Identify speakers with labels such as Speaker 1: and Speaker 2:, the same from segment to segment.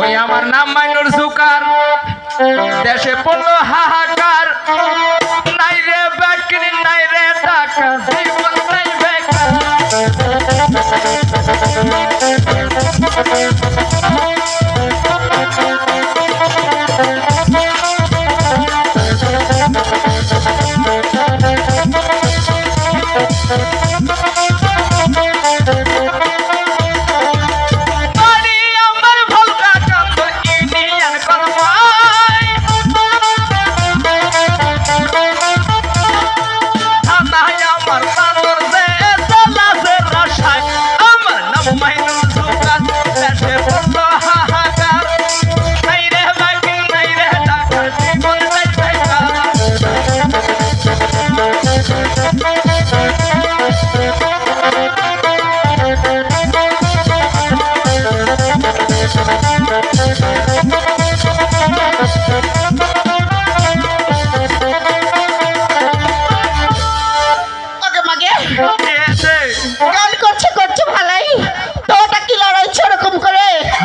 Speaker 1: ওই আমার নাম মাইনুর সুকার। দেশে পড়ল হাহাকার। নাই রে বাকরি, নাই রে বেকার। বাড়ি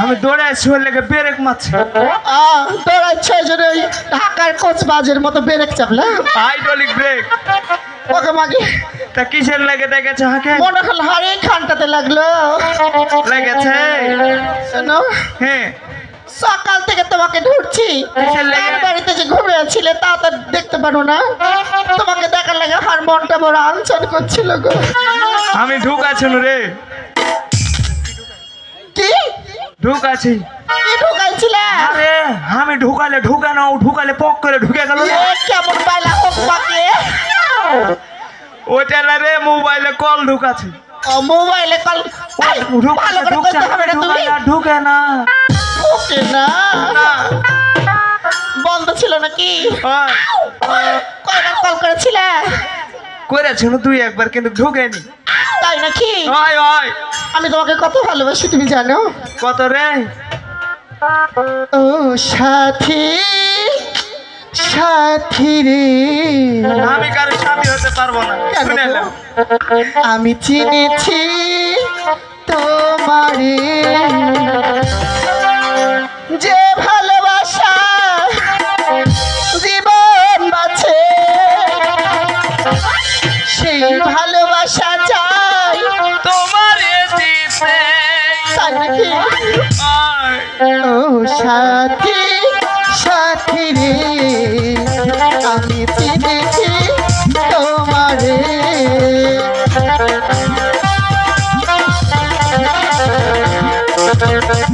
Speaker 1: আমি দৌড়ে আসি ওর লেগে বেরেক মারছি।
Speaker 2: দৌড়াইছে ওই জন্য ওই ঢাকার কোচ বাজের মতো বেরেক চাপলে
Speaker 1: হাইড্রোলিক ব্রেক
Speaker 2: ওকে মাগে।
Speaker 1: তা কিসের লেগে দেখেছে হাঁকে?
Speaker 2: মনে হল হারে খানটাতে লাগল।
Speaker 1: লেগেছে?
Speaker 2: শোনো
Speaker 1: হ্যাঁ।
Speaker 2: সকাল থেকে তোমাকে ঢুকছি বাড়িতে যে ঘুরে ছিলে তা তো দেখতে পারো না। তোমাকে দেখার লাগে আমার মনটা বড় আনচন করছিল গো।
Speaker 1: আমি ঢুক আছি রে
Speaker 2: কি?
Speaker 1: ঢুক আরে আমি ঢুকালে ঢুকানো ঢুকালে পক করে ঢুকে গেল
Speaker 2: কেমন পাইলা
Speaker 1: ওইটা না রে মোবাইলে কল ঢুকাছি
Speaker 2: ও মোবাইলে কল
Speaker 1: ঢুকছে
Speaker 2: না
Speaker 1: ঢুকে না।
Speaker 2: বন্ধ ছিল নাকি?
Speaker 1: ওই,
Speaker 2: কয়বার কল করেছিলে?
Speaker 1: করেছিল তুই একবার কিন্তু ঢুকেনি।
Speaker 2: তাই নাকি?
Speaker 1: ওই ওই
Speaker 2: আমি তোমাকে কত ভালোবাসি তুমি জানো?
Speaker 1: কত রে?
Speaker 2: ও সাথী সাথী রে।
Speaker 1: আমি কারও সাথী হতে পারব না।
Speaker 2: আমি চিনেছি তোমারে। যে ভালোবাসা ও সাথী সাথী রে আমি চিনেছি তোমারে। এখানে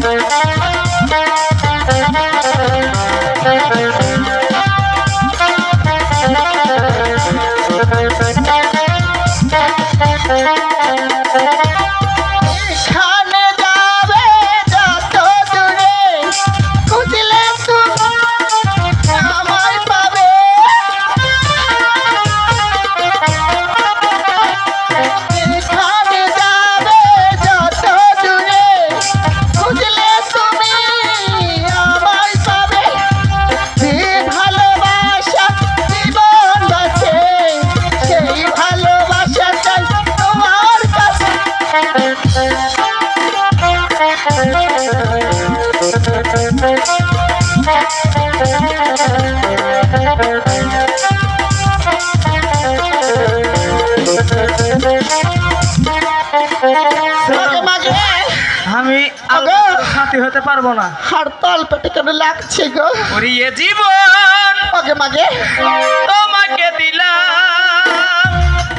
Speaker 1: আমি
Speaker 2: আগো।
Speaker 1: সাথী হতে পারব না।
Speaker 2: হাড়তাল পেটে কেন লাগছে গো?
Speaker 1: ওরে এ জীবন।
Speaker 2: মাগে। মাগে
Speaker 1: তোমার